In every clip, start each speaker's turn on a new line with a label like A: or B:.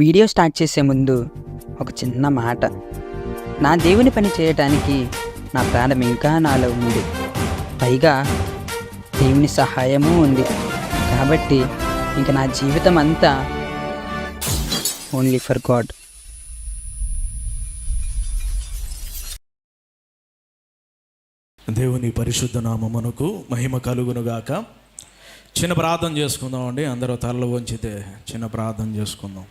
A: Video start చేసే ముందు ఒక చిన్న మాట. నా దేవుని పని చేయటానికి నా ప్రాణం ఇంకా నాలో ఉంది. పైగా దేవుని సహాయము ఉంది. కాబట్టి ఇంక నా జీవితం అంతా ఓన్లీ ఫర్ గాడ్
B: దేవుని పరిశుద్ధ నామమునకు మహిమ కలుగునుగాక. చిన్న ప్రార్థన చేసుకుందాం అండి అందరూ తలలు వంచితే చిన్న ప్రార్థన చేసుకుందాం.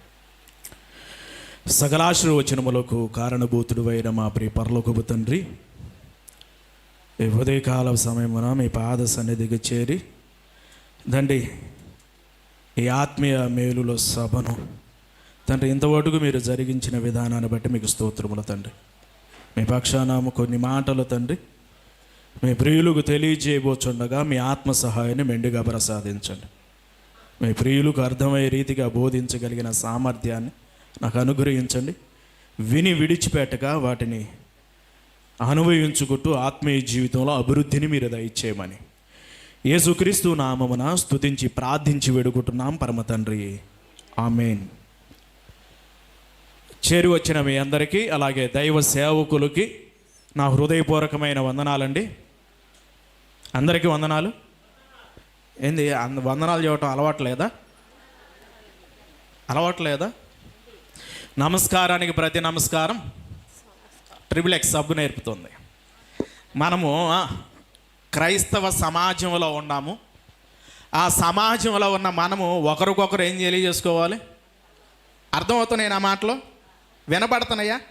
B: సకలాశీర్వచనములకు కారణభూతుడు అయిన మా ప్రియ పరలోకపు తండ్రి ఈ ఉదయకాల సమయమున మీ పాద సన్నిధికి చేరి తండ్రి ఈ ఆత్మీయ మేలులో సభను తండ్రి ఇంతవరకు మీరు జరిగించిన విధానాన్ని బట్టి మీకు స్తోత్రములు తండ్రి. మీ పక్షానామ కొన్ని మాటలు తండ్రి మీ ప్రియులకు తెలియజేయబోచుండగా మీ ఆత్మ సహాయాన్ని మెండుగా ప్రసాదించండి. మీ ప్రియులకు అర్థమయ్యే రీతిగా బోధించగలిగిన సామర్థ్యాన్ని నాకు అనుగ్రహించండి. విని విడిచిపెట్టగా వాటిని అనుభవించుకుంటూ ఆత్మీయ జీవితంలో అభివృద్ధిని మీరు దయచేయమని. యేసుక్రీస్తు నామమున స్తుతించి ప్రార్థించి వేడుకుంటున్నాం. పరమ తండ్రి. ఆమెన్. చేరి వచ్చిన మీ అందరికీ అలాగే దైవ సేవకులకి నా హృదయపూర్వకమైన వందనాలండి. అందరికీ వందనాలు. ఏంది అంద- వందనాలు చేయటం అలవాట్లేదా అలవాట్లేదా నమస్కారానికి ప్రతి నమస్కారం. ట్రిపుల్ ఎక్స్ సబ్బు నేర్పుతుంది. మనము క్రైస్తవ సమాజంలో ఉన్నాము. ఆ సమాజంలో ఉన్న మనము ఒకరికొకరు ఏం తెలియజేసుకోవాలి అర్థమవుతున్నాయి నా మాటలు? వినపడుతున్నాయా?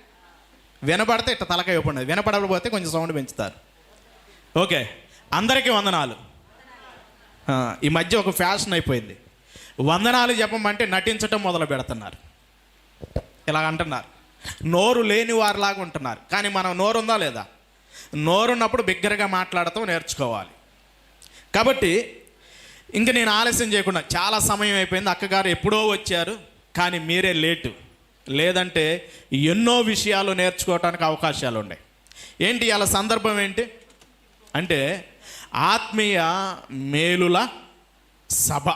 B: వినపడితే ఇట్ట తలకాయ ఇవ్వండి వినపడకపోతే కొంచెం సౌండ్ పెంచుతారు. ఓకే అందరికీ వందనాలు. ఈ మధ్య ఒక ఫ్యాషన్ అయిపోయింది. వందనాలు చెప్పమంటే నటించటం మొదలు పెడుతున్నారు. ఇలా అంటున్నారు నోరు లేని వారిలాగా ఉంటున్నారు. కానీ మనం నోరు ఉందా లేదా? నోరున్నప్పుడు బిగ్గరగా మాట్లాడటం నేర్చుకోవాలి. కాబట్టి ఇంక నేను ఆలస్యం చేయకుండా చాలా సమయం అయిపోయింది అక్కగారు ఎప్పుడో వచ్చారు కానీ మీరే లేటు. లేదంటే ఎన్నో విషయాలు నేర్చుకోవటానికి అవకాశాలు ఉన్నాయి ఏంటి అలా సందర్భం ఏంటి? అంటే ఆత్మీయ మేలుల సభ.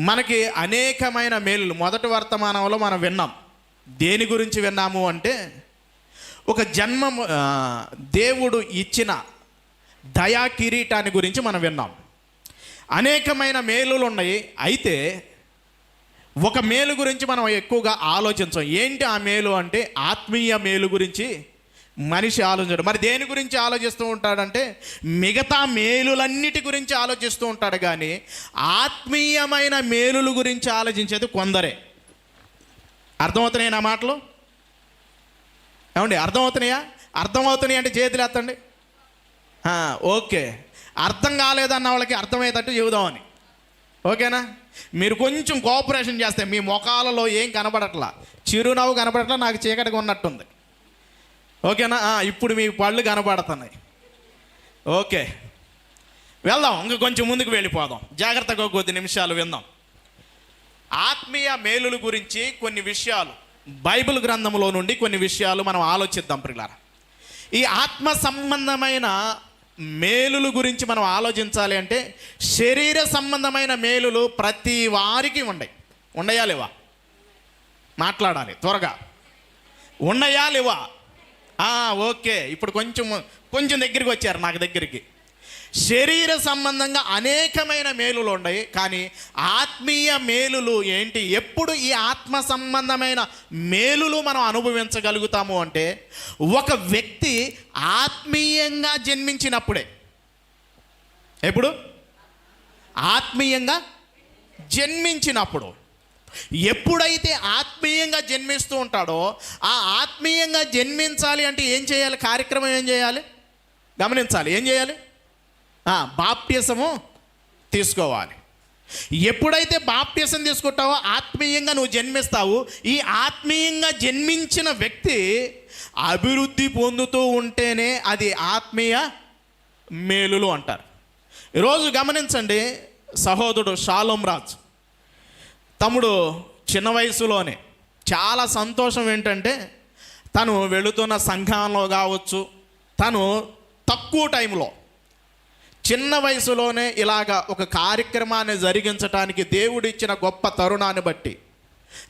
B: మనకి అనేకమైన మేలులు. మొదటి వర్తమానంలో మనం విన్నాం. దేని గురించి విన్నాము అంటే ఒక జన్మ దేవుడు ఇచ్చిన దయా కిరీటాన్ని గురించి మనం విన్నాం. అనేకమైన మేలులు ఉన్నాయి. అయితే ఒక మేలు గురించి మనం ఎక్కువగా ఆలోచించాం. ఏంటి ఆ మేలు అంటే ఆత్మీయ మేలు గురించి మనిషి ఆలోచించడు. మరి దేని గురించి ఆలోచిస్తూ ఉంటాడంటే మిగతా మేలులన్నిటి గురించి ఆలోచిస్తూ ఉంటాడు కానీ ఆత్మీయమైన మేలుల గురించి ఆలోచించేది కొందరే. అర్థమవుతున్నాయి నా మాటలు? ఏమండి అర్థమవుతున్నాయా? అర్థమవుతున్నాయి అంటే చేతులు ఎత్తండి. ఓకే. అర్థం కాలేదన్న వాళ్ళకి అర్థమయ్యేటట్టు చెబుదామని ఓకేనా? మీరు కొంచెం కోఆపరేషన్ చేస్తే మీ ముఖాలలో ఏం కనబడట్లా? చిరునవ్వు కనబడట్లా? నాకు చీకటిగా ఉన్నట్టుంది. ఓకేనా? ఇప్పుడు మీ పళ్ళు కనబడుతున్నాయి ఓకే. వెళ్దాం ఇంకా కొంచెం ముందుకు వెళ్ళిపోదాం. జాగ్రత్తగా కొద్ది నిమిషాలు విందాం. ఆత్మీయ మేలుల గురించి కొన్ని విషయాలు. బైబిల్ గ్రంథంలో నుండి కొన్ని విషయాలు మనం ఆలోచిద్దాం ప్రిలారా. ఈ ఆత్మ సంబంధమైన మేలుల గురించి మనం ఆలోచించాలి అంటే శరీర సంబంధమైన మేలులు ప్రతి వారికి ఉండయి. ఉండయా లేవా? మాట్లాడాలి త్వరగా. ఉన్నాయా లేవా? ఓకే. ఇప్పుడు కొంచెం కొంచెం దగ్గరికి వచ్చారు నాకు దగ్గరికి. శరీర సంబంధంగా అనేకమైన మేలులు ఉన్నాయి కానీ ఆత్మీయ మేలులు ఏంటి? ఎప్పుడు ఈ ఆత్మ సంబంధమైన మేలులు మనం అనుభవించగలుగుతాము అంటే ఒక వ్యక్తి ఆత్మీయంగా జన్మించినప్పుడే. ఎప్పుడు? ఆత్మీయంగా జన్మించినప్పుడు. ఎప్పుడైతే ఆత్మీయంగా జన్మిస్తూ ఉంటాడో ఆ ఆత్మీయంగా జన్మించాలి అంటే ఏం చేయాలి? కార్యక్రమం ఏం చేయాలి? గమనించాలి. ఏం చేయాలి? ఆ, బాప్టిసము తీసుకోవాలి. ఎప్పుడైతే బాప్టిసం తీసుకుంటావో ఆత్మీయంగా నువ్వు జన్మిస్తావు ఈ ఆత్మీయంగా జన్మించిన వ్యక్తి అభివృద్ధి పొందుతూ ఉంటేనే అది ఆత్మీయ మేలులు అంటారు. ఈరోజు గమనించండి సహోదరుడు షాలోం రాజ్. తమ్ముడు చిన్న వయసులోనే చాలా సంతోషం ఏంటంటే తను వెళుతున్న సంఘంలో కావచ్చు తను తక్కువ టైంలో చిన్న వయసులోనే ఇలాగ ఒక కార్యక్రమాన్ని జరిగించటానికి దేవుడిచ్చిన గొప్ప తరుణాన్ని బట్టి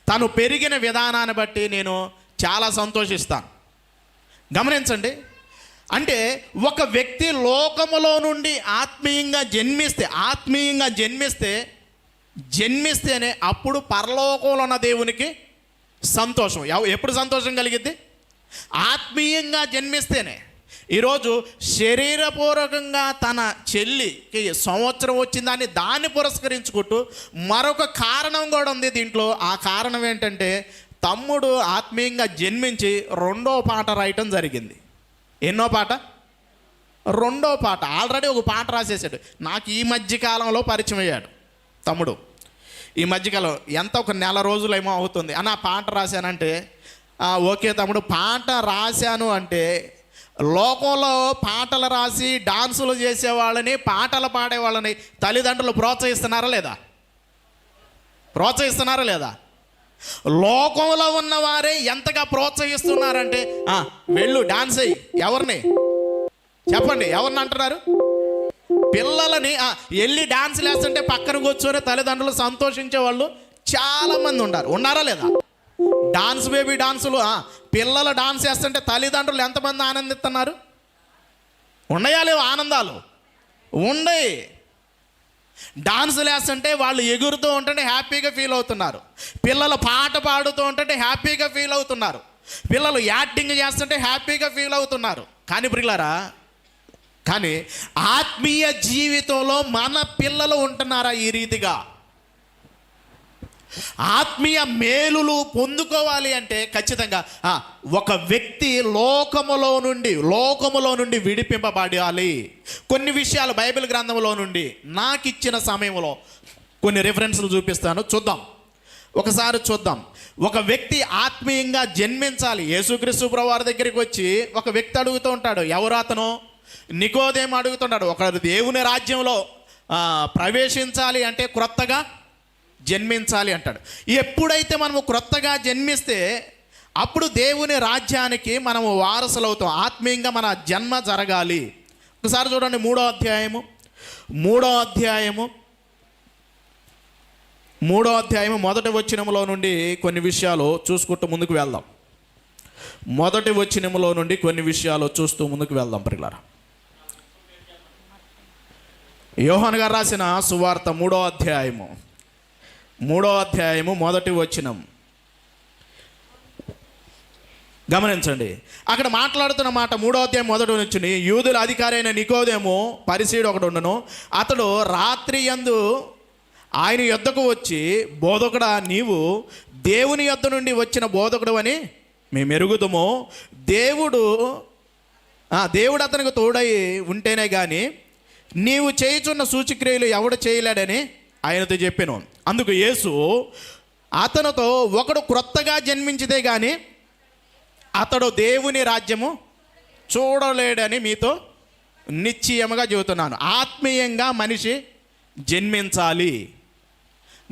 B: తను పెరిగిన విధానాన్ని బట్టి నేను చాలా సంతోషిస్తాను. గమనించండి అంటే ఒక వ్యక్తి లోకములో నుండి ఆత్మీయంగా జన్మిస్తే ఆత్మీయంగా జన్మిస్తే జన్మిస్తేనే అప్పుడు పరలోకంలో ఉన్న దేవునికి సంతోషం. ఎప్పుడు సంతోషం కలిగిద్ది? ఆత్మీయంగా జన్మిస్తేనే. ఈరోజు శరీరపూర్వకంగా తన చెల్లికి సంవత్సరం వచ్చిందని దాన్ని పురస్కరించుకుంటూ మరొక కారణం కూడా ఉంది దీంట్లో. ఆ కారణం ఏంటంటే తమ్ముడు ఆత్మీయంగా జన్మించి రెండో పాట రాయటం జరిగింది. ఎన్నో పాట? రెండో పాట. ఆల్రెడీ ఒక పాట రాసేసాడు. నాకు ఈ మధ్య కాలంలో పరిచయం అయ్యాడు. తమ్ముడు. ఈ మధ్యకాలం ఎంత ఒక నెల రోజులేమో అవుతుంది. అని ఆ పాట రాశానంటే ఓకే తమ్ముడు. పాట రాశాను అంటే లోకంలో పాటలు రాసి డాన్సులు చేసేవాళ్ళని పాటలు పాడేవాళ్ళని తల్లిదండ్రులు ప్రోత్సహిస్తున్నారా లేదా? ప్రోత్సహిస్తున్నారా లేదా? లోకంలో ఉన్నవారే ఎంతగా ప్రోత్సహిస్తున్నారంటే వెళ్ళు డాన్స్ అయ్యి ఎవరిని? చెప్పండి ఎవరిని అంటున్నారు? పిల్లలని వెళ్ళి డాన్స్ లేస్తుంటే పక్కన కూర్చొని తల్లిదండ్రులు సంతోషించే వాళ్ళు చాలామంది ఉన్నారు ఉన్నారా లేదా? డాన్స్ బేబీ డాన్సులు పిల్లలు డాన్స్ చేస్తుంటే తల్లిదండ్రులు ఎంతమంది ఆనందిస్తున్నారు? ఉన్నాయా లేవు ఆనందాలు? ఉండయి డాన్సులు వేస్తుంటే వాళ్ళు ఎగురుతూ ఉంటుంటే హ్యాపీగా ఫీల్ అవుతున్నారు. పిల్లలు పాట పాడుతూ ఉంటుంటే హ్యాపీగా ఫీల్ అవుతున్నారు. పిల్లలు యాక్టింగ్ చేస్తుంటే హ్యాపీగా ఫీల్ అవుతున్నారు. కానీ ప్రియులారా కానీ ఆత్మీయ జీవితంలో మన పిల్లలు ఉంటున్నారా ఈ రీతిగా? ఆత్మీయ మేలులు పొందుకోవాలి అంటే ఖచ్చితంగా ఒక వ్యక్తి లోకములో నుండి లోకములో నుండి విడిపింపబడాలి. కొన్ని విషయాలు బైబిల్ గ్రంథంలో నుండి నాకు ఇచ్చిన సమయంలో కొన్ని రిఫరెన్స్లు చూపిస్తాను. చూద్దాం. ఒకసారి చూద్దాం. ఒక వ్యక్తి ఆత్మీయంగా జన్మించాలి. యేసుక్రీస్తు వారి దగ్గరికి వచ్చి ఒక వ్యక్తి అడుగుతూ ఉంటాడు ఎవరు అతను? నికోదేం అడుగుతున్నాడు ఒకడు దేవుని రాజ్యంలో ప్రవేశించాలి అంటే క్రొత్తగా జన్మించాలి అంటాడు. ఎప్పుడైతే మనము క్రొత్తగా జన్మిస్తే అప్పుడు దేవుని రాజ్యానికి మనము వారసులవుతాం. ఆత్మీయంగా మన జన్మ జరగాలి. ఒకసారి చూడండి మూడో అధ్యాయము. మూడో అధ్యాయము. మూడో అధ్యాయము మొదటి వచ్చినములో నుండి కొన్ని విషయాలు చూసుకుంటూ ముందుకు వెళ్దాం. మొదటి వచ్చినములో నుండి కొన్ని విషయాలు చూస్తూ ముందుకు వెళ్దాం పిల్లరా యోహన్ గారు రాసిన సువార్త మూడో అధ్యాయము. మూడో అధ్యాయము మొదటి వచనం. గమనించండి. అక్కడ మాట్లాడుతున్న మాట మూడో అధ్యాయం మొదటి వచ్చింది యూదుల అధికారి అయిన నికోదేమో పరిశీడు ఒకడు ఉండను అతడు రాత్రి యందు ఆయన యొద్దకు వచ్చి బోధకుడా నీవు దేవుని యొద్ద నుండి వచ్చిన బోధకుడు అని మేము ఎరుగుదము దేవుడు దేవుడు అతనికి తోడై ఉంటేనే కానీ నీవు చేయుచున్న సూచిక్రియలు ఎవడు చేయలేడని ఆయనతో చెప్పాను. అందుకు యేసు అతనితో ఒకడు క్రొత్తగా జన్మించితే కానీ అతడు దేవుని రాజ్యము చూడలేడని మీతో నిశ్చయముగా చెబుతున్నాను. ఆత్మీయంగా మనిషి జన్మించాలి.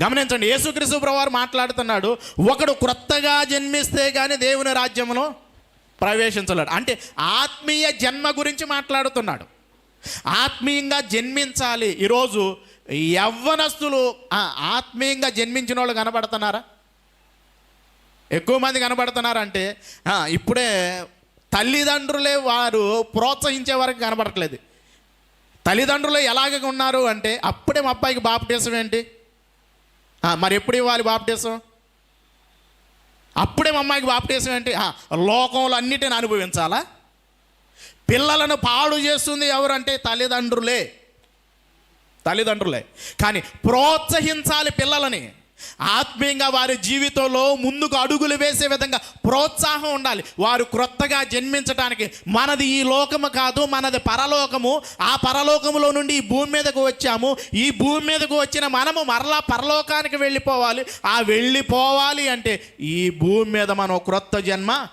B: గమనించండి యేసుక్రీస్తు ప్రభువారు మాట్లాడుతున్నాడు ఒకడు క్రొత్తగా జన్మిస్తే కానీ దేవుని రాజ్యమును ప్రవేశించలేడు. అంటే ఆత్మీయ జన్మ గురించి మాట్లాడుతున్నాడు. ఆత్మీయంగా జన్మించాలి. ఈరోజు యవ్వనస్తులు ఆత్మీయంగా జన్మించిన వాళ్ళు కనబడుతున్నారా? ఎక్కువ మంది కనబడుతున్నారంటే ఇప్పుడే తల్లిదండ్రులే వారు ప్రోత్సహించే వరకు కనబడట్లేదు. తల్లిదండ్రులు ఎలాగ ఉన్నారు అంటే అప్పుడే మా అబ్బాయికి బాప్టేసం ఏంటి? మరి ఎప్పుడు ఇవ్వాలి బాప్టేసం అప్పుడే మా అమ్మాయికి బాప్టేసం ఏంటి? లోకంలో అన్నిటిని అనుభవించాలా? పిల్లలను పాడు చేస్తుంది ఎవరంటే తల్లిదండ్రులే. తల్లిదండ్రులే. కానీ ప్రోత్సహించాలి పిల్లలని. ఆత్మీయంగా వారి జీవితంలో ముందుకు అడుగులు వేసే విధంగా ప్రోత్సాహం ఉండాలి. వారు క్రొత్తగా జన్మించడానికి మనది ఈ లోకము కాదు మనది పరలోకము. ఆ పరలోకములో నుండి ఈ భూమి మీదకు వచ్చాము. ఈ భూమి మీదకు వచ్చిన మనము మరలా పరలోకానికి వెళ్ళిపోవాలి. ఆ వెళ్ళిపోవాలి అంటే ఈ భూమి మీద మనం క్రొత్త జన్మ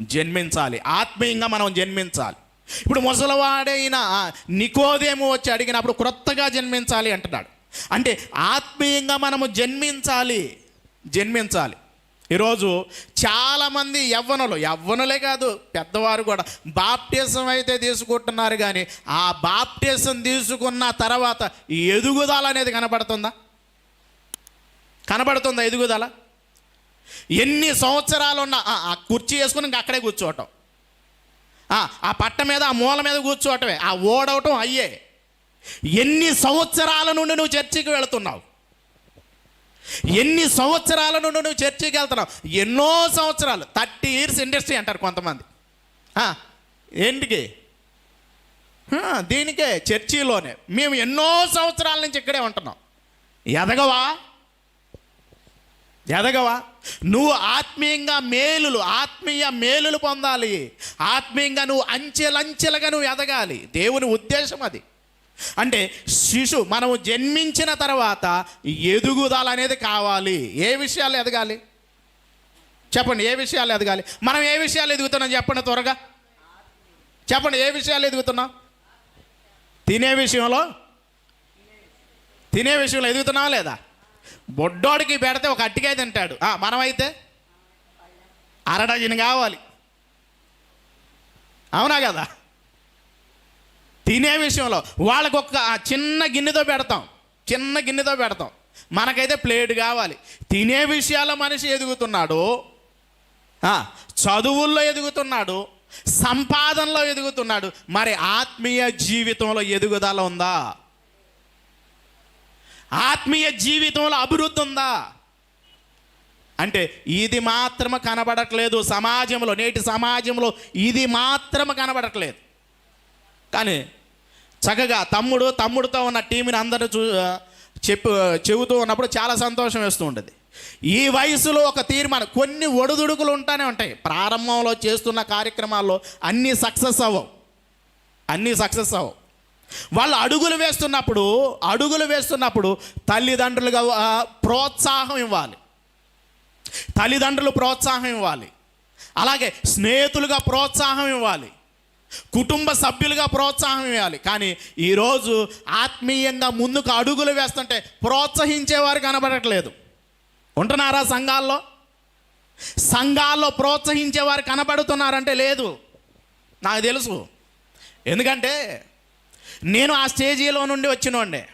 B: జన్మించాలి. ఆత్మీయంగా మనం జన్మించాలి. ఇప్పుడు ముసలివాడైన నికోదేము నికోదేమో వచ్చి అడిగినప్పుడు క్రొత్తగా జన్మించాలి అంటున్నాడు. అంటే ఆత్మీయంగా మనము జన్మించాలి జన్మించాలి. ఈరోజు చాలామంది యవ్వనులు యవ్వనులే కాదు పెద్దవారు కూడా బాప్టిజం అయితే తీసుకుంటున్నారు కానీ ఆ బాప్టిజం తీసుకున్న తర్వాత ఎదుగుదల అనేది కనబడుతుందా? కనబడుతుందా ఎదుగుదల? ఎన్ని సంవత్సరాలు ఉన్న ఆ, కుర్చీ వేసుకుని ఇంకా అక్కడే కూర్చోవటం. ఆ, పట్ట మీద ఆ మూల మీద కూర్చోవటమే. ఆ ఓడవటం అయ్యే. ఎన్ని సంవత్సరాల నుండి నువ్వు చర్చికి వెళుతున్నావు? ఎన్ని సంవత్సరాల నుండి నువ్వు చర్చికి వెళ్తున్నావు? ఎన్నో సంవత్సరాలు. థర్టీ ఇయర్స్ ఇండస్ట్రీ అంటారు కొంతమంది. ఏంటికి? దీనికే చర్చిలోనే. మేము ఎన్నో సంవత్సరాల నుంచి ఇక్కడే ఉంటున్నాం. ఎదగవా? ఎదగవా నువ్వు ఆత్మీయంగా మేలులు ఆత్మీయ మేలులు పొందాలి. ఆత్మీయంగా నువ్వు అంచెలంచెలుగా నువ్వు ఎదగాలి. దేవుని ఉద్దేశం అది. అంటే శిశు మనము జన్మించిన తర్వాత ఎదుగుదల అనేది కావాలి. ఏ విషయాలు ఎదగాలి? చెప్పండి ఏ విషయాలు ఎదగాలి? మనం ఏ విషయాలు ఎదుగుతున్నాం చెప్పండి త్వరగా. చెప్పండి ఏ విషయాలు ఎదుగుతున్నాం? తినే విషయంలో? తినే విషయంలో ఎదుగుతున్నావా లేదా? బొడ్డోడికి పెడితే ఒక అట్టికాయ తింటాడు. మనమైతే అరడజన్ కావాలి. అవునా కదా? తినే విషయంలో వాళ్ళకు ఒక చిన్న గిన్నెతో పెడతాం. చిన్న గిన్నెతో పెడతాం. మనకైతే ప్లేట్ కావాలి. తినే విషయాల్లో మనిషి ఎదుగుతున్నాడు. చదువుల్లో ఎదుగుతున్నాడు. సంపాదనలో ఎదుగుతున్నాడు. మరి ఆత్మీయ జీవితంలో ఎదుగుదల ఉందా? ఆత్మీయ జీవితంలో అభివృద్ధి ఉందా? అంటే ఇది మాత్రం కనబడట్లేదు సమాజంలో నేటి సమాజంలో ఇది మాత్రం కనబడట్లేదు. కానీ చక్కగా తమ్ముడు తమ్ముడితో ఉన్న టీంని అందరూ చూ చెప్పు చెబుతూ ఉన్నప్పుడు చాలా సంతోషం వేస్తూ ఉంటుంది. ఈ వయసులో ఒక తీర్మానం కొన్ని ఒడుదుడుకులు ఉంటానే ఉంటాయి. ప్రారంభంలో చేస్తున్న కార్యక్రమాల్లో అన్నీ సక్సెస్ అవ్వవు. అన్నీ సక్సెస్ అవ్వవు. వాళ్ళు అడుగులు వేస్తున్నప్పుడు అడుగులు వేస్తున్నప్పుడు తల్లిదండ్రులుగా ప్రోత్సాహం ఇవ్వాలి. తల్లిదండ్రులు ప్రోత్సాహం ఇవ్వాలి. అలాగే స్నేహితులుగా ప్రోత్సాహం ఇవ్వాలి. కుటుంబ సభ్యులుగా ప్రోత్సాహం ఇవ్వాలి. కానీ ఈరోజు ఆత్మీయంగా ముందుకు అడుగులు వేస్తుంటే ప్రోత్సహించేవారు కనబడట్లేదు. ఉంటున్నారా సంఘాల్లో? సంఘాల్లో ప్రోత్సహించేవారు కనబడుతున్నారంటే లేదు. నాకు తెలుసు. ఎందుకంటే నేను ఆ స్టేజీలో నుండి వచ్చినోండే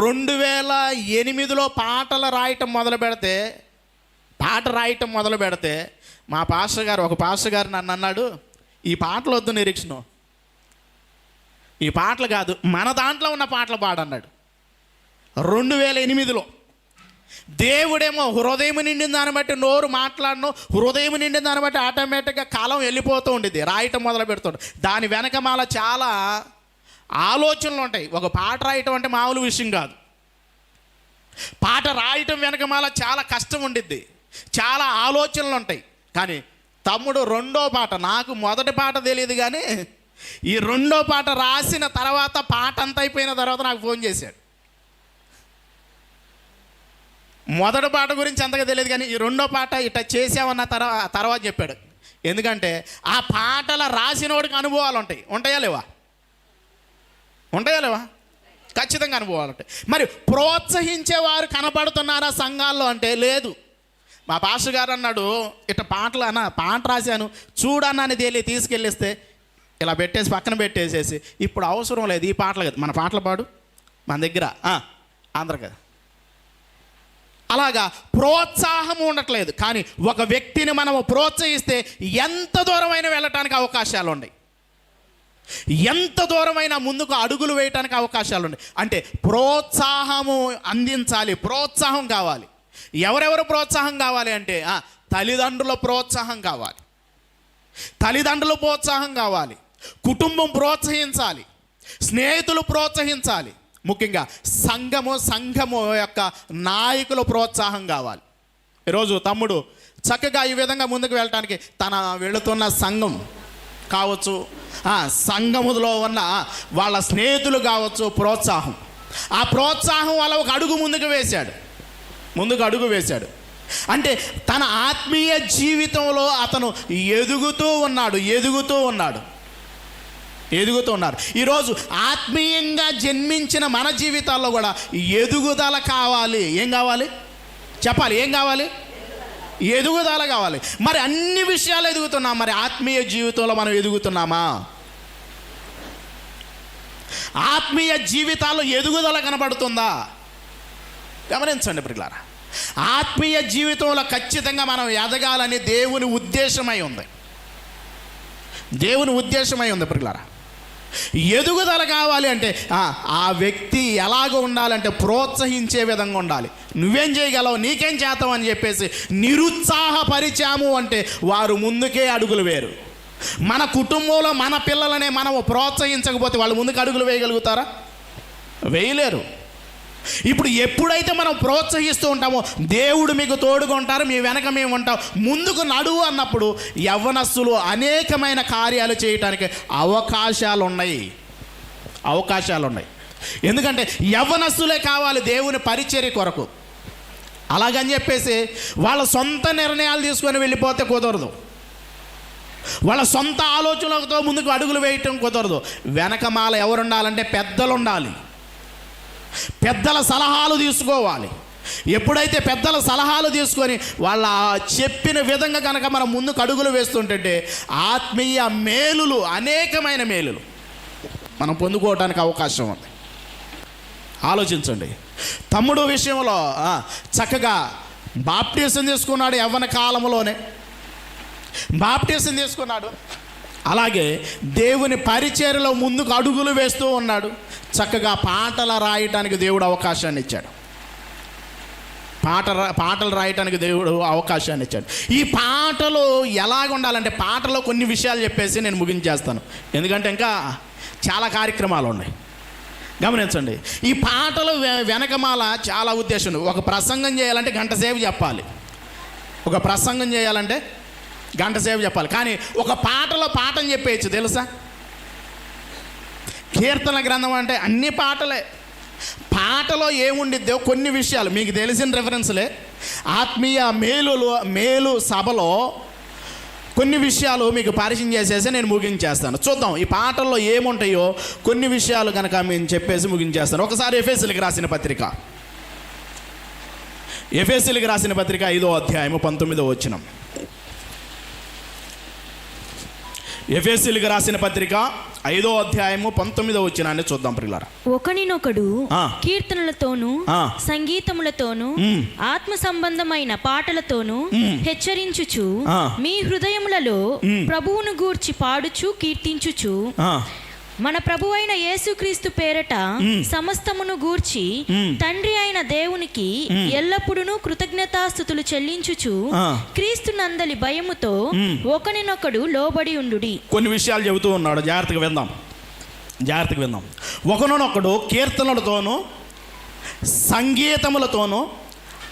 B: రెండు వేల ఎనిమిదిలో పాటలు రాయటం మొదలు పెడితే పాట రాయటం మొదలు పెడితే మా పాస్టర్ గారు ఒక పాస్టర్ గారు నన్ను అన్నాడు ఈ పాటలు వద్దు నిరీక్షణ. ఈ పాటలు కాదు మన దాంట్లో ఉన్న పాటలు పాడన్నాడు రెండు వేల ఎనిమిదిలో దేవుడేమో హృదయం నిండిన దాన్ని బట్టి నోరు మాట్లాడను హృదయం నిండిన దాన్ని బట్టి ఆటోమేటిక్గా కాలం వెళ్ళిపోతూ ఉండేది రాయటం మొదలు పెడుతుండే. దాని వెనక మాల చాలా ఆలోచనలు ఉంటాయి. ఒక పాట రాయటం అంటే మామూలు విషయం కాదు. పాట రాయటం వెనక వెనకమాల చాలా కష్టం ఉండిద్ది. చాలా ఆలోచనలు ఉంటాయి. కానీ తమ్ముడు రెండో పాట నాకు మొదటి పాట తెలియదు కానీ ఈ రెండో పాట రాసిన తర్వాత పాట అంత అయిపోయిన తర్వాత నాకు ఫోన్ చేశాడు. మొదటి పాట గురించి అంతగా తెలియదు కానీ ఈ రెండో పాట ఇట్లా చేసామన్న తర్వాత తర్వాత చెప్పాడు. ఎందుకంటే ఆ పాటల రాసినోడికి అనుభవాలు ఉంటాయి. ఉంటాయా లేవా? ఉంటాయా లేవా? ఖచ్చితంగా అనుభవాలంటే. మరి ప్రోత్సహించేవారు కనపడుతున్నారా సంఘాల్లో అంటే లేదు. మా పాస్టర్ గారు అన్నాడు ఇట్ట పాటలు అన్న పాట రాశాను చూడన్నా అని తేలి తీసుకెళ్ళిస్తే ఇలా పెట్టేసి పక్కన పెట్టేసేసి ఇప్పుడు అవసరం లేదు ఈ పాటలు కదా. మన పాటలు పాడు మన దగ్గర ఆంధ్ర కదా. అలాగా ప్రోత్సాహం ఉండట్లేదు. కానీ ఒక వ్యక్తిని మనము ప్రోత్సహిస్తే ఎంత దూరమైన వెళ్ళటానికి అవకాశాలు ఉన్నాయి ఎంత దూరమైన ముందుకు అడుగులు వేయటానికి అవకాశాలు ఉన్నాయి అంటే ప్రోత్సాహము అందించాలి ప్రోత్సాహం కావాలి. ఎవరెవరు ప్రోత్సాహం కావాలి అంటే తల్లిదండ్రుల ప్రోత్సాహం కావాలి. తల్లిదండ్రుల ప్రోత్సాహం కావాలి. కుటుంబం ప్రోత్సహించాలి. స్నేహితులు ప్రోత్సహించాలి. ముఖ్యంగా సంఘము సంఘము యొక్క నాయకుల ప్రోత్సాహం కావాలి. ఈరోజు తమ్ముడు చక్కగా ఈ విధంగా ముందుకు వెళ్ళటానికి తన వెళుతున్న సంఘం కావచ్చు సంఘములో ఉన్న వాళ్ళ స్నేహితులు కావచ్చు ప్రోత్సాహం. ఆ ప్రోత్సాహం వల్ల ఒక అడుగు ముందుకు వేశాడు. ముందుకు అడుగు వేశాడు. అంటే తన ఆత్మీయ జీవితంలో అతను ఎదుగుతూ ఉన్నాడు ఎదుగుతూ ఉన్నాడు. ఎదుగుతూ ఉన్నారు. ఈరోజు ఆత్మీయంగా జన్మించిన మన జీవితాల్లో కూడా ఎదుగుదల కావాలి. ఏం కావాలి? చెప్పాలి. ఏం కావాలి? ఎదుగుదల కావాలి. మరి అన్ని విషయాలు ఎదుగుతున్నాం మరి ఆత్మీయ జీవితంలో మనం ఎదుగుతున్నామా? ఆత్మీయ జీవితాల్లో ఎదుగుదల కనబడుతుందా? గమనించండి ప్రిలారా ఆత్మీయ జీవితంలో ఖచ్చితంగా మనం ఎదగాలని దేవుని ఉద్దేశమై ఉంది. దేవుని ఉద్దేశమై ఉంది పిల్లరా ఎదుగుదల కావాలి అంటే ఆ, వ్యక్తి ఎలాగ ఉండాలంటే ప్రోత్సహించే విధంగా ఉండాలి. నువ్వేం చేయగలవు నీకేం చేతావు అని చెప్పేసి నిరుత్సాహపరిచాము అంటే వారు ముందుకే అడుగులు వేరు. మన కుటుంబంలో మన పిల్లలనే మనం ప్రోత్సహించకపోతే వాళ్ళు ముందుకు అడుగులు వేయగలుగుతారా? వేయలేరు. ఇప్పుడు ఎప్పుడైతే మనం ప్రోత్సహిస్తూ ఉంటామో దేవుడు మీకు తోడుగా ఉంటారు మీ వెనక మేము ఉంటాం. ముందుకు నడువు అన్నప్పుడు యవ్వనస్సులు అనేకమైన కార్యాలు చేయటానికి అవకాశాలు ఉన్నాయి అవకాశాలు ఉన్నాయి ఎందుకంటే యవ్వనస్సులే కావాలి దేవుని పరిచర్య కొరకు. అలాగని చెప్పేసి వాళ్ళ సొంత నిర్ణయాలు తీసుకొని వెళ్ళిపోతే కుదరదు. వాళ్ళ సొంత ఆలోచనలతో ముందుకు అడుగులు వేయటం కుదరదు. వెనకమాల ఎవరు ఉండాలంటే పెద్దలు ఉండాలి పెద్దల సలహాలు తీసుకోవాలి. ఎప్పుడైతే పెద్దల సలహాలు తీసుకొని వాళ్ళ చెప్పిన విధంగా కనుక మనం ముందుకు అడుగులు వేస్తుంటే ఆత్మీయ మేలులు అనేకమైన మేలులు మనం పొందుకోవడానికి అవకాశం ఉంది. ఆలోచించండి. తమ్ముడు విషయంలో చక్కగా బాప్టిజం తీసుకున్నాడు యవ్వన కాలంలోనే. బాప్టిజం తీసుకున్నాడు. అలాగే దేవుని పరిచర్లో ముందుకు అడుగులు వేస్తూ ఉన్నాడు. చక్కగా పాటలు రాయటానికి దేవుడు అవకాశాన్ని ఇచ్చాడు. పాట పాటలు రాయటానికి దేవుడు అవకాశాన్ని ఇచ్చాడు. ఈ పాటలు ఎలాగ ఉండాలంటే పాటలో కొన్ని విషయాలు చెప్పేసి నేను ముగించేస్తాను. ఎందుకంటే ఇంకా చాలా కార్యక్రమాలు ఉన్నాయి. గమనించండి ఈ పాటలు వెనకమాల చాలా ఉద్దేశం ఒక ప్రసంగం చేయాలంటే గంట సేపు చెప్పాలి. ఒక ప్రసంగం చేయాలంటే గంట సేపు చెప్పాలి. కానీ ఒక పాటలో పాఠం చెప్పేయచ్చు తెలుసా? కీర్తన గ్రంథం అంటే అన్ని పాటలే. పాటలో ఏముండిద్దో కొన్ని విషయాలు. మీకు తెలిసిన రెఫరెన్స్లే ఆత్మీయ మేలులు మేలు సభలో కొన్ని విషయాలు మీకు పరిచయం చేసేసి నేను ముగించేస్తాను. చూద్దాం ఈ పాటల్లో ఏముంటాయో కొన్ని విషయాలు కనుక మేము చెప్పేసి ముగించేస్తాను. ఒకసారి ఎఫ్ఎస్ఎల్కి రాసిన పత్రిక. ఎఫ్ఎస్ఎల్కి రాసిన పత్రిక ఐదో అధ్యాయము పంతొమ్మిదో వచ్చినం ఎఫ్ఎస్ఎల్కి రాసిన పత్రిక ఐదో అధ్యాయము పంతొమ్మిదో వచ్చినాన్ని చూద్దాం ప్రియులారా
C: ఒకనినొకడు
B: ఆ.
C: కీర్తనలతోనూ. సంగీతములతోనూ. ఆత్మ సంబంధమైన పాటలతోనూ. హెచ్చరించుచు. మీ హృదయములలో. ప్రభువును గూర్చి పాడుచు కీర్తించుచు మన ప్రభువైన యేసుక్రీస్తు పేరట. సమస్తమును గూర్చి. తండ్రి అయిన దేవునికి ఎల్లప్పుడూ కృతజ్ఞతాస్థుతులు చెల్లించుచు. క్రీస్తు నందలి భయముతో. ఒకనినొకడు లోబడి ఉండుడి
B: కొన్ని విషయాలు చెబుతూ ఉన్నాడు జాగ్రత్తగా విందాం జాగ్రత్తగా విందాం ఒకనొకడు కీర్తనలతోనూ సంగీతములతోనూ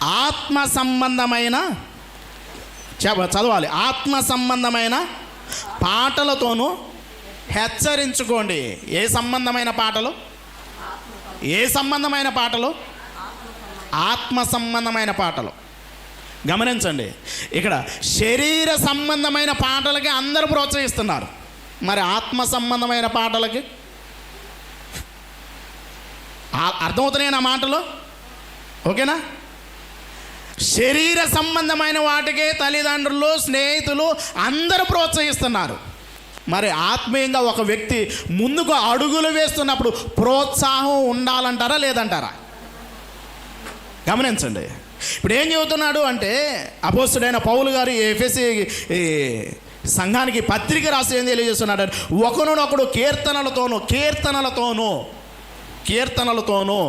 B: ఆత్మ సంబంధమైన చదవాలి ఆత్మ సంబంధమైన పాటలతోనూ హెచ్చరించుకోండి. ఏ సంబంధమైన పాటలు? ఏ సంబంధమైన పాటలు? ఆత్మ సంబంధమైన పాటలు. గమనించండి. ఇక్కడ శరీర సంబంధమైన పాటలకి అందరూ ప్రోత్సహిస్తున్నారు. మరి ఆత్మ సంబంధమైన పాటలకి? అర్థమవుతున్నాయి నా మాటలు? ఓకేనా? శరీర సంబంధమైన వాటికే తల్లిదండ్రులు స్నేహితులు అందరూ ప్రోత్సహిస్తున్నారు. మరి ఆత్మీయంగా ఒక వ్యక్తి ముందుకు అడుగులు వేస్తున్నప్పుడు ప్రోత్సాహం ఉండాలంటారా లేదంటారా? గమనించండి. ఇప్పుడు ఏం చెబుతున్నాడు అంటే అపోస్తుడైన పౌలు గారు ఎఫ్ఎస్సి సంఘానికి పత్రిక రాసి ఏం తెలియజేస్తున్నాడు ఒకనొకడు కీర్తనలతోనూ కీర్తనలతోనూ కీర్తనలతోనూ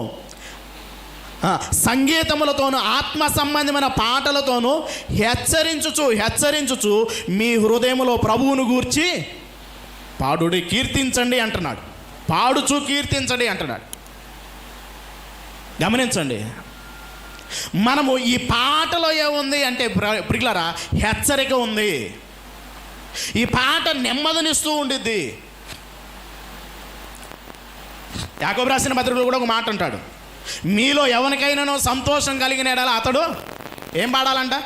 B: సంగీతములతోనూ ఆత్మ సంబంధమైన పాటలతోనూ హెచ్చరించుచు హెచ్చరించుచు మీ హృదయములో ప్రభువును గూర్చి పాడుడి కీర్తించండి అంటున్నాడు. పాడుచు కీర్తించండి అంటున్నాడు. గమనించండి. మనము ఈ పాటలో ఏముంది అంటే ప్ర- ప్రియులరా హెచ్చరిక ఉంది. ఈ పాట నెమ్మదినిస్తూ ఉండిద్ది. యాకోబు రాసిన పత్రికలో కూడా ఒక మాట అంటాడు. మీలో ఎవరికైనానో సంతోషం కలిగిన అతడు? ఏం పాడాలంట?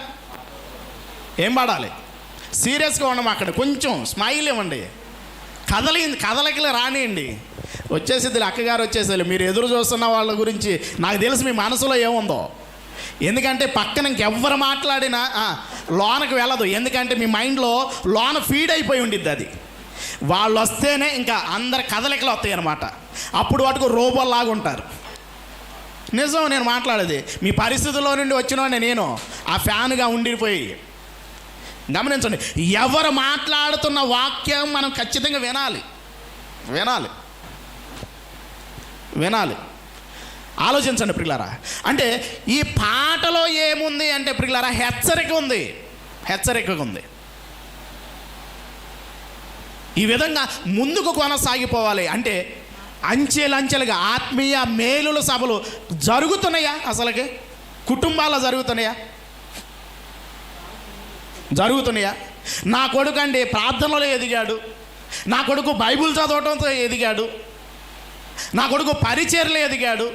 B: ఏం పాడాలి? సీరియస్గా ఉండము అక్కడ కొంచెం స్మైల్ ఇవ్వండి. కదలింది కదలికలు రానియండి. వచ్చేసేది అక్కగారు వచ్చేసేది మీరు ఎదురు చూస్తున్న వాళ్ళ గురించి నాకు తెలుసు మీ మనసులో ఏముందో. ఎందుకంటే పక్కన ఇంకెవ్వరు మాట్లాడినా లోనకు వెళ్ళదు. ఎందుకంటే మీ మైండ్లో లోన ఫీడ్ అయిపోయి ఉండిద్ది అది. వాళ్ళు వస్తేనే ఇంకా అందరి కదలికలు వస్తాయి అన్నమాట. అప్పుడు వాటికి రోబోల్లాగా ఉంటారు. నిజం నేను మాట్లాడేది. మీ పరిస్థితుల్లో నుండి వచ్చిన నేను. ఆ ఫ్యాన్గా ఉండిపోయి గమనించండి ఎవరు మాట్లాడుతున్న వాక్యం మనం ఖచ్చితంగా వినాలి. వినాలి. వినాలి. ఆలోచించండి ప్రిలారా అంటే ఈ పాటలో ఏముంది అంటే ప్రిలారా హెచ్చరిక ఉంది. హెచ్చరికగా ఉంది. ఈ విధంగా ముందుకు కొనసాగిపోవాలి. అంటే అంచెలంచెలుగా ఆత్మీయ మేలుల సభలు జరుగుతున్నాయా అసలుకి? కుటుంబాల్లో జరుగుతున్నాయా? జరుగుతున్నాయా? నా కొడుకు అండి ప్రార్థనలో ఎదిగాడు. నా కొడుకు బైబిల్ చదవటంతో ఎదిగాడు. నా కొడుకు పరిచర్లు ఎదిగాడు.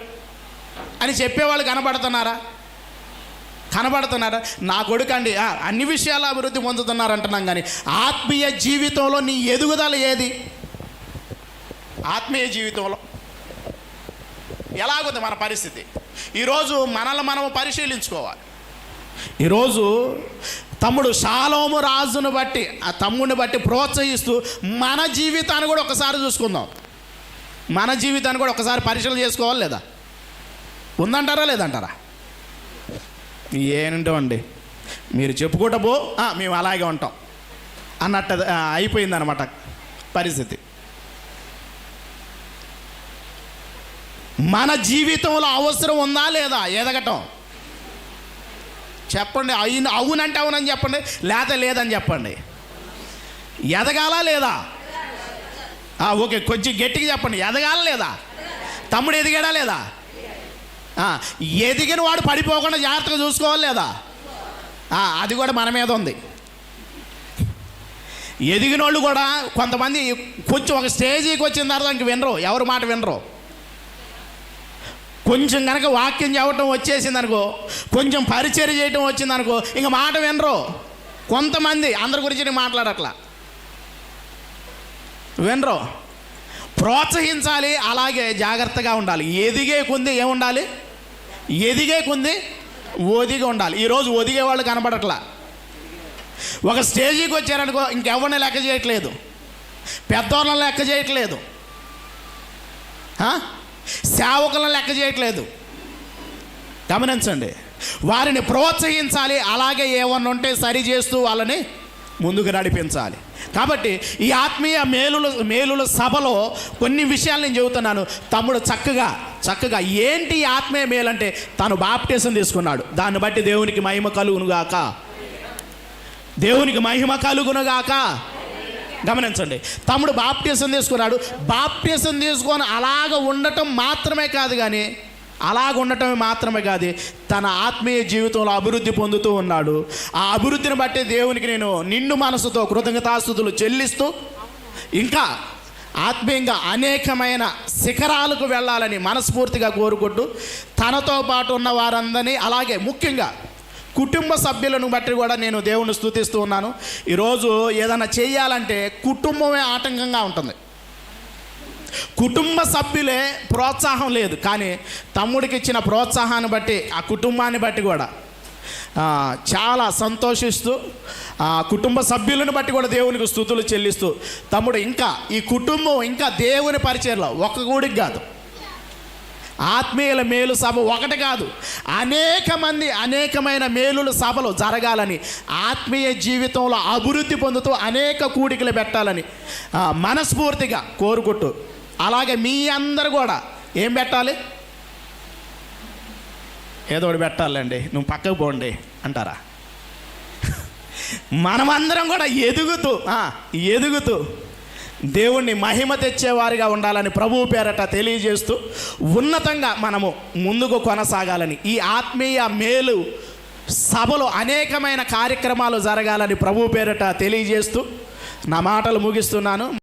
B: అని చెప్పేవాళ్ళు కనబడుతున్నారా? కనబడుతున్నారా? నా కొడుకు అండి అన్ని విషయాలు అభివృద్ధి పొందుతున్నారు అంటున్నాం కానీ ఆత్మీయ జీవితంలో నీ ఎదుగుదల ఏది? ఆత్మీయ జీవితంలో. ఎలాగుంది మన పరిస్థితి? ఈరోజు మనల్ని మనం పరిశీలించుకోవాలి. ఈరోజు తమ్ముడు షాలోము రాజును బట్టి ఆ తమ్ముడిని బట్టి ప్రోత్సహిస్తూ మన జీవితాన్ని కూడా ఒకసారి చూసుకుందాం. మన జీవితాన్ని కూడా ఒకసారి పరిశీలన చేసుకోవాలి లేదా? ఉందంటారా లేదంటారా? ఏంటండి? మీరు చెప్పుకుంటా పో. మేము అలాగే ఉంటాం. అన్నట్టు అయిపోయిందనమాట పరిస్థితి. మన జీవితంలో అవసరం ఉందా లేదా? ఎదగటం చెప్పండి అయిన అవునంటే అవునని చెప్పండి లేత లేదని చెప్పండి. ఎదగాలా లేదా? ఓకే కొంచెం గట్టిగా చెప్పండి ఎదగాల లేదా? తమ్ముడు ఎదిగాడా లేదా? ఎదిగిన వాడు పడిపోకుండా జాగ్రత్తగా చూసుకోవాలి లేదా? అది కూడా మన మీద ఉంది. ఎదిగిన వాళ్ళు కూడా కొంతమంది కొంచెం ఒక స్టేజీకి వచ్చిన తర్వాత ఇంక వినరు ఎవరి మాట వినరు. కొంచెం కనుక వాక్యం చెప్పటం వచ్చేసింది అనుకో కొంచెం పరిచయం చేయటం వచ్చింది అనుకో ఇంక మాట వినరు. కొంతమంది అందరి గురించి నేను మాట్లాడట్లా. వినరు. ప్రోత్సహించాలి అలాగే జాగ్రత్తగా ఉండాలి. ఎదిగే కొంది ఏముండాలి? ఎదిగే కొంది ఒదిగి ఉండాలి. ఈరోజు ఒదిగే వాళ్ళు కనబడట్లా. ఒక స్టేజీకి వచ్చారనుకో ఇంకెవరిని లెక్క చేయట్లేదు. పెద్దోళ్ళని లెక్క చేయట్లేదు. సేవకులను లెక్క చేయట్లేదు. గమనించండి. వారిని ప్రోత్సహించాలి అలాగే ఏమన్నా ఉంటే సరి చేస్తూ వాళ్ళని ముందుకు నడిపించాలి. కాబట్టి ఈ ఆత్మీయ మేలుల మేలుల సభలో కొన్ని విషయాలు నేను చెబుతున్నాను. తమ్ముడు చక్కగా చక్కగా ఏంటి ఈ ఆత్మీయ మేలు అంటే తను బాప్టిజం తీసుకున్నాడు. దాన్ని బట్టి దేవునికి మహిమ కలుగునుగాక. దేవునికి మహిమ కలుగునుగాక. గమనించండి. తమ్ముడు బాప్టిజం తీసుకున్నాడు. బాప్టిజం తీసుకొని అలాగ ఉండటం మాత్రమే కాదు కానీ అలాగ ఉండటం మాత్రమే కాదు తన ఆత్మీయ జీవితంలో అభివృద్ధి పొందుతూ ఉన్నాడు. ఆ అభివృద్ధిని బట్టి దేవునికి నేను నిండు మనసుతో కృతజ్ఞతాస్థుతులు చెల్లిస్తూ ఇంకా ఆత్మీయంగా అనేకమైన శిఖరాలకు వెళ్ళాలని మనస్ఫూర్తిగా కోరుకుంటూ తనతో పాటు ఉన్న వారందరినీ అలాగే ముఖ్యంగా కుటుంబ సభ్యులను బట్టి కూడా నేను దేవుని స్థుతిస్తూ ఉన్నాను. ఈరోజు ఏదైనా చేయాలంటే కుటుంబమే ఆటంకంగా ఉంటుంది. కుటుంబ సభ్యులే ప్రోత్సాహం లేదు. కానీ తమ్ముడికి ఇచ్చిన ప్రోత్సాహాన్ని బట్టి ఆ కుటుంబాన్ని బట్టి కూడా చాలా సంతోషిస్తూ ఆ కుటుంబ సభ్యులను బట్టి కూడా దేవునికి స్థుతులు చెల్లిస్తూ తమ్ముడు ఇంకా ఈ కుటుంబం ఇంకా దేవుని పరిచయలో ఒక గుడికి కాదు. ఆత్మీయుల మేలు సభ ఒకటి కాదు. అనేక మంది అనేకమైన మేలుల సభలు జరగాలని ఆత్మీయ జీవితంలో అభివృద్ధి పొందుతూ అనేక కూడికలు పెట్టాలని మనస్ఫూర్తిగా కోరుకుంటూ. అలాగే మీ అందరు కూడా ఏం పెట్టాలి? ఏదో ఒకటి పెట్టాలండి. నువ్వు పక్కకు పోండి అంటారా? మనమందరం కూడా ఎదుగుతూ ఎదుగుతూ దేవుణ్ణి మహిమ తెచ్చేవారిగా ఉండాలని ప్రభువు పేరట తెలియజేస్తూ ఉన్నతంగా మనము ముందుకు కొనసాగాలని ఈ ఆత్మీయ మేలు సభలో అనేకమైన కార్యక్రమాలు జరగాలని ప్రభు పేరట తెలియజేస్తూ నా మాటలు ముగిస్తున్నాను.